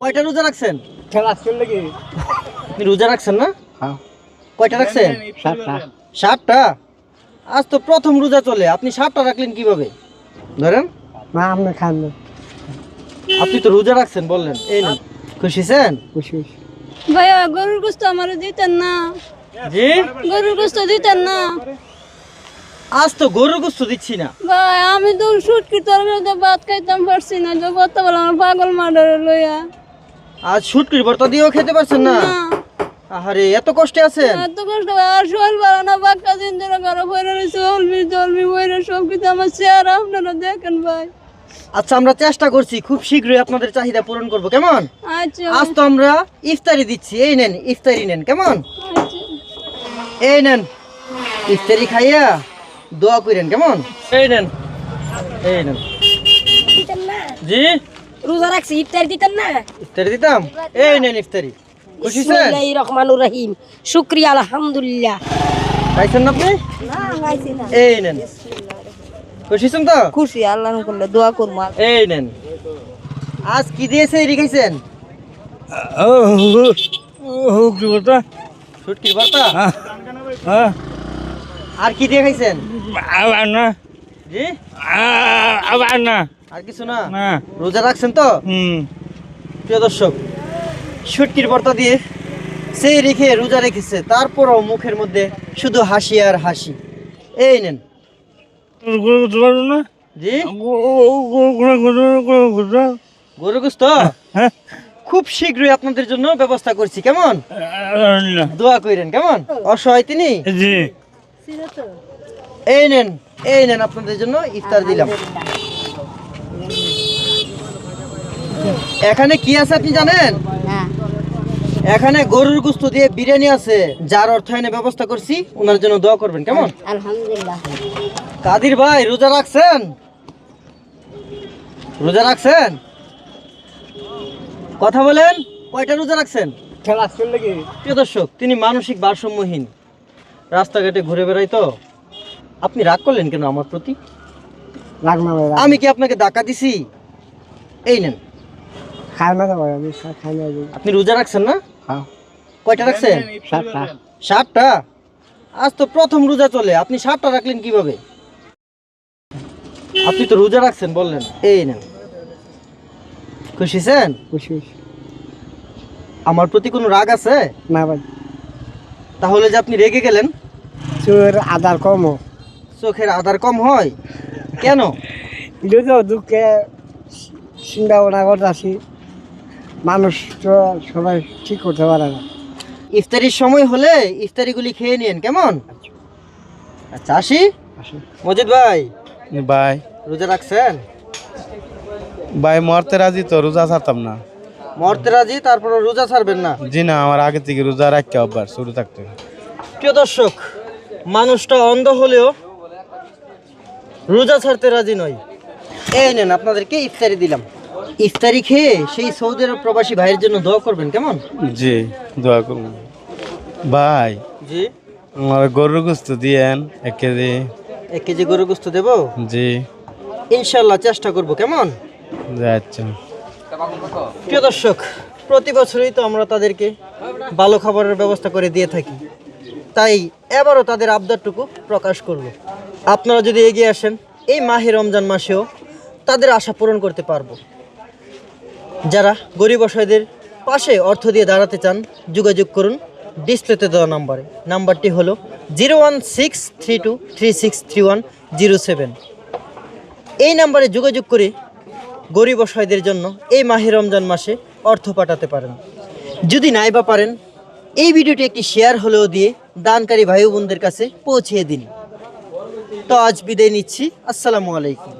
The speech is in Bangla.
কয়টা রোজা রাখছেন? খেলা চললে কি আপনি রোজা রাখছেন না? হ্যাঁ। কয়টা রাখছেন? সাতটা? আজ তো প্রথম রোজা চলে আপনি ষাটটা রাখলেন কীভাবে? ধরেন। না আপনি খান না। আপনি তো রোজা রাখছেন বললেন। এই না খুশিছেন খুশি খুশি। ভাইয়া গরুর গোস্ত আমার দিতেন না। জি? গরুর গোস্ত দিতেন না। আজ তো গরুর গোস্ত দিচ্ছি না। ভাই আমি তো সুটকি তরকারিতে ভাত খাইতাম পারছি না। যে কত বলে আমার পাগল মার্ডারে লইয়া। আজ শুটকির ভর্তা দিয়েও খেতে পারছেন না? আরে এত কষ্টে আছেন? এত কষ্ট আর শোল পারে না বাক্কা দিন ধরে ঘরে বইরে রয়েছে জলমি জলমি বইরে সব কিছু আমার চেহারা আপনারা দেখেন ভাই। আচ্ছা আমরা চেষ্টা করছি খুব শীঘ্রই আপনাদের চাহিদা পূরণ করব কেমন? আচ্ছা। আজ তো আমরা ইফতারি দিচ্ছি এই নেন ইফতারি নেন কেমন? আচ্ছা। এই নেন ইফতারি খাইয়া দোয়া করেন কেমন? এই নেন এই নেন। জি? রোজা রাখছি ইফতার দিতেন না? ইফতারি দিতাম? এই নেন ইফতারি। খুশি স্যার বিসমিল্লাহির রহমানুর রহিম। শুক্রিয়া আলহামদুলিল্লাহ। খাইছেন না আপনি? না খাইছি না। এই নেন। খুশি ছেন তো? খুশি আল্লাহ করলে দোয়া করব। এই নেন। আজ কি দিয়েছে এরি খাইছেন কি বলতো ভর্তা হ্যাঁ আর কি দিয়ে খাইছেন আবার না। জি? আবার না। আর কিছু না? রোজা রাখছেন তো? প্রিয় দর্শক শুটকির ভর্তা দিয়ে সেই রেখে রোজা রেখেছে তারপরও মুখের মধ্যে শুধু হাসি আর হাসি। এই নেন। জি? গরু গোস্ত খুব শীঘ্রই আপনাদের জন্য ব্যবস্থা করছি কেমন? দোয়া করেন কেমন? অসহায় তিনি? এই নেন এই নেন আপনাদের জন্য ইফতার দিলাম। এখানে কি আছে আপনি জানেন? এখানে গরুর গুস্ত দিয়ে বিরিয়ানি আছে যার অর্থায়নে ব্যবস্থা করছি ওনার জন্য দোয়া করবেন কেমন? আলহামদুলিল্লাহ। কাদির ভাই রোজা রাখছেন? রোজা রাখছেন? কথা বলেন কয়টা রোজা রাখছেন? খেলা প্রিয় দর্শক তিনি মানসিক ভারসাম্যহীন। রাস্তাঘাটে ঘুরে বেড়াই তো। আপনি রাগ করলেন কেন আমার প্রতি? আমি কি আপনাকে ডাকা দিছি? এই নেন। খাই না ভাই আমি খাই না আপনি রোজা রাখছেন না? হ্যাঁ। কয়টা রাখছেন? সাতটা। ষাটটা আজ তো প্রথম রোজা চলে আপনি ষাটটা রাখলেন কীভাবে? আপনি তো রোজা রাখছেন বললেন। এই না খুশি খুশি আমার প্রতি কোনো রাগ আছে? না ভাই। তাহলে যে আপনি রেগে গেলেন? চোর আদার কম। চোখের আধার কম হয়? কেন? দুঃখে চিন্তা ভাবনা করতেছি। মানুষ তো সবাই ঠিক করতে পারে না। ইফতারির সময় হলে ইফতারিগুলি খেয়ে নিন কেমন? আচ্ছা আসি। মজিদ ভাই ভাই। রোজা রাখছেন? ভাই মরতে রাজি তো রোজা ছাড়তাম না। মরতে রাজি তারপর রোজা ছাড়বেন না? জি না আমার আগে থেকে রোজা রাখতে অভ্যাস শুরু থাকতে প্রিয় দর্শক মানুষটা অন্ধ হলেও রোজা ছাড়তে রাজি নয়। এই নেন আপনাদেরকে ইফতারি দিলাম। ইফতারি খেয়ে সেই সৌদি আরব প্রবাসী ভাইয়ের জন্য দোয়া করবেন কেমন? জি দোয়া করুন ভাই জি। আমার গরুর গোস্ত দিয়েন এক কেজি। এক কেজি গরুর গোস্ত দেবো? জি। ইনশাল্লাহ চেষ্টা করব কেমন? আচ্ছা। প্রিয় দর্শক প্রতি বছরই তো আমরা তাদেরকে ভালো খাবারের ব্যবস্থা করে দিয়ে থাকি। তাই এবারও তাদের আবদারটুকু প্রকাশ করব। আপনারা যদি এগিয়ে আসেন এই মাহে রমজান মাসেও তাদের আশা পূরণ করতে পারব। যারা গরিব অসহায়দের পাশে অর্থ দিয়ে দাঁড়াতে চান, যোগাযোগ করুন ডিসপ্লেতে দেওয়া নাম্বারে। নাম্বারটি হলো zero one six three two three six three one zero seven. এই নাম্বারে যোগাযোগ করে গরিব অসহায়দের জন্য এই মাহে রমজান মাসে অর্থ পাঠাতে পারেন। যদি নাই বা পারেন, এই ভিডিওটি একটি শেয়ার হলেও দিয়ে দানকারী ভাই বোনদের কাছে পৌঁছিয়ে দিন। তো আজ বিদায় নিচ্ছি। আসসালামু আলাইকুম।